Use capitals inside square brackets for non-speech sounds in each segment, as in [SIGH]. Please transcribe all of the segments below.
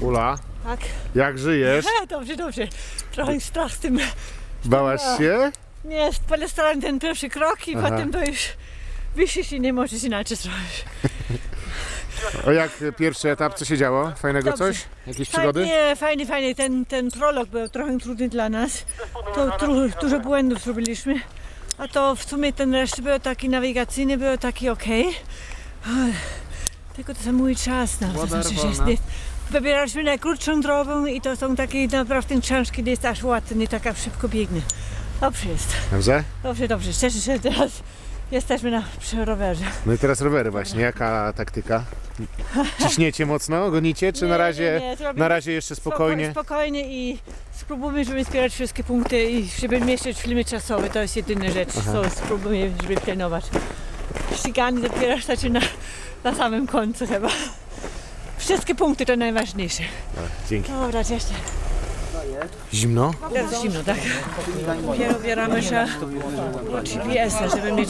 Ula, Tak. jak żyjesz? [LAUGHS] E, dobrze, dobrze. Trochę strach z tym. Bałaś się? Nie, polestałem ten pierwszy krok i Aha. potem to już wyjść i nie możesz inaczej zrobić. O jak pierwszy etap, co się działo? Fajnego Dobrze. coś? Jakieś przygody? Fajnie, fajnie, fajnie. Ten, ten prolog był trochę trudny dla nas. To tru, dużo błędów zrobiliśmy. A to w sumie ten reszty był taki nawigacyjny, był taki ok. Tylko to za mój czas. No, to Wodar znaczy, że jest, nie, wybieraliśmy najkrótszą drogą i to są takie naprawdę książki, gdzie jest aż łatwo, nie tak szybko biegnie. Dobrze jest. Dobrze? Dobrze, dobrze. Cieszę się, teraz jesteśmy na przy rowerze. No i teraz rowery właśnie. Jaka taktyka? Ciśniecie mocno? Gonicie? Czy na Nie, razie, nie, nie, na razie jeszcze spokojnie? Spokojnie i spróbujmy, żeby zbierać wszystkie punkty i żeby mieścić w limit czasowy. To jest jedyna rzecz, co spróbuję, żeby pilnować. Ściganie dopiero zaczyna na samym końcu chyba. Wszystkie punkty to najważniejsze. Dzięki. Dobra, cieszę. Zimno? Teraz zimno, tak? Dopiero ubieramy się do GPS-a, żeby mieć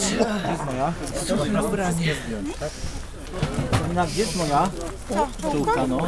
suche ubranie. Gdzie jest moja czułka, no?